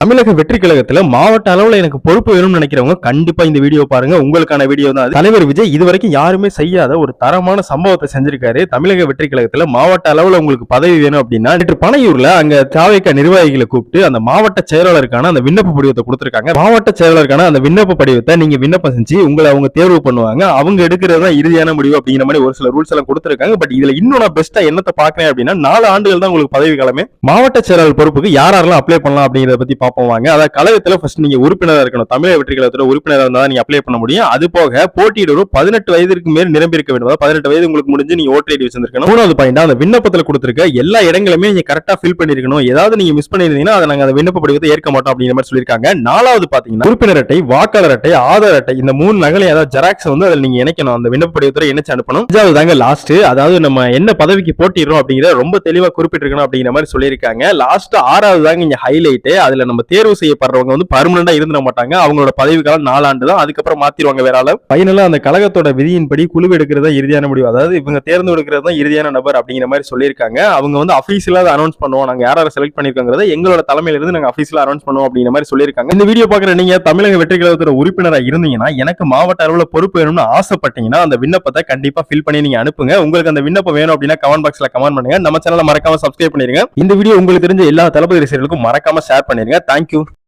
தமிழக வெற்றி கழகத்துல மாவட்ட அளவுல எனக்கு பொறுப்பு வேணும்னு நினைக்கிறவங்க கண்டிப்பா இந்த வீடியோ பாருங்க. உங்களுக்கான வீடியோ தான். தலைவர் விஜய் இதுவரைக்கும் யாருமே செய்யாத ஒரு தரமான சம்பவத்தை செஞ்சிருக்காரு. தமிழக வெற்றி கழகத்துல மாவட்ட அளவுல உங்களுக்கு பதவி வேணும் அப்படின்னா நேற்று பனையூர்ல அங்க தாவேக்க நிர்வாகிகளை கூப்பிட்டு அந்த மாவட்ட செயலாளருக்கான அந்த விண்ணப்ப படிவத்தை கொடுத்திருக்காங்க. மாவட்ட செயலாளருக்கான அந்த விண்ணப்ப படிவத்தை நீங்க விண்ணப்பம் செஞ்சு உங்களை அவங்க தேர்வு பண்ணுவாங்க. அவங்க எடுக்கிறது தான் இறுதியான முடிவு அப்படிங்கிற மாதிரி ஒரு சில ரூல்ஸ் எல்லாம் கொடுத்திருக்காங்க. பட் இதுல இன்னும் நான் பெஸ்டா என்னத்தை பாக்குறேன் அப்படின்னா நாலு ஆண்டுகள் தான் உங்களுக்கு பதவி காலமே மாவட்ட செயலாளர் பொறுப்புக்கு யார் யாரெல்லாம் அப்ளை பண்ணலாம் அப்படிங்கிறத பத்தி பார்ப்போம் வாங்க. அதாவது கழகத்தில் ஃபர்ஸ்ட் நீங்க உறுப்பினராக இருக்கணும். தமிழக வெற்றி கழகத்தில் உறுப்பினராக இருந்தால் நீங்க அப்ளை பண்ண முடியும். அது போக போட்டியிடரும் பதினெட்டு வயதிற்கு மேல் நிரம்பி இருக்க வேண்டும். அதாவது பதினெட்டு வயது உங்களுக்கு முடிஞ்சு நீங்க ஓட்டர் ஐடி வச்சிருக்கணும் மூணாவது பாயிண்ட் அந்த விண்ணப்பத்தில் கொடுத்துருக்க எல்லா இடங்களுமே நீங்க கரெக்டாக ஃபில் பண்ணிருக்கணும் ஏதாவது நீங்க மிஸ் பண்ணிருந்தீங்கன்னா அதை நாங்கள் அந்த விண்ணப்ப படிவத்தை ஏற்க மாட்டோம் அப்படிங்கிற மாதிரி சொல்லியிருக்காங்க. நாலாவது பாத்தீங்கன்னா உறுப்பினர் அட்டை வாக்காளர் அட்டை ஆதார் அட்டை இந்த மூணு நகலை ஏதாவது ஜெராக்ஸ் வந்து அதில் நீங்க இணைக்கணும். அந்த விண்ணப்ப படிவத்துல இணைச்சு அனுப்பணும். அஞ்சாவது தாங்க லாஸ்ட் அதாவது நம்ம என்ன பதவிக்கு போட்டிடுறோம் அப்படிங்கிற ரொம்ப தெளிவாக குறிப்பிட்டிருக்கணும் அப்படிங்கிற மாதிரி சொல்லியிருக்காங்க. லாஸ்ட் ஆறாவது தாங்க இங்க ஹைலைட் அதுல நம்ம தேர்வு செய்யப்படுறவங்க வந்து பர்மனண்டா இருந்துட மாட்டாங்க. அவங்களோட பதவி காலம் நாலாண்டு தான் அதுக்கப்புறம் மாத்திருவாங்க வேற ஆள. ஃபைனலா அந்த கழகத்தோட விதியின்படி குழு எடுக்கிறது தான் இறுதியான முடிவு. அதாவது இவங்க தேர்ந்தெடுக்கிறது தான் இறுதியான நபர் அப்படிங்கிற மாதிரி சொல்லியிருக்காங்க. அவங்க வந்து அஃபீஷியலா அனௌன்ஸ் பண்ணுவோம். நாங்க யார் யாரை செலக்ட் பண்ணிருக்கோங்கிறத எங்களோட தலைமையில இருந்து நாங்க அஃபீஷியலா அனௌன்ஸ் பண்ணுவோம் அப்படிங்கிற மாதிரி சொல்லியிருக்காங்க. இந்த வீடியோ பாக்குற நீங்க தமிழக வெற்றி கழகத்தோட உறுப்பினராக இருந்தீங்கன்னா எனக்கு மாவட்ட அளவில் பொறுப்பு வேணும்னு ஆசைப்பட்டீங்கன்னா அந்த விண்ணப்பத்தை கண்டிப்பா ஃபில் பண்ணி நீங்க அனுப்புங்க. உங்களுக்கு அந்த விண்ணப்பம் வேணும் அப்படின்னா கமெண்ட் பாக்ஸ்ல கமெண்ட் பண்ணுங்க. நம்ம சேனலை மறக்காம சப்ஸ்கிரைப் பண்ணிருங்க. இந்த வீடியோ உங்களுக்கு தெரிஞ்ச எல்லா தளபதி ரசிகர்களுக்கும் மறக்காம ஷேர் பண்ணிருங்க. தேங்க்யூ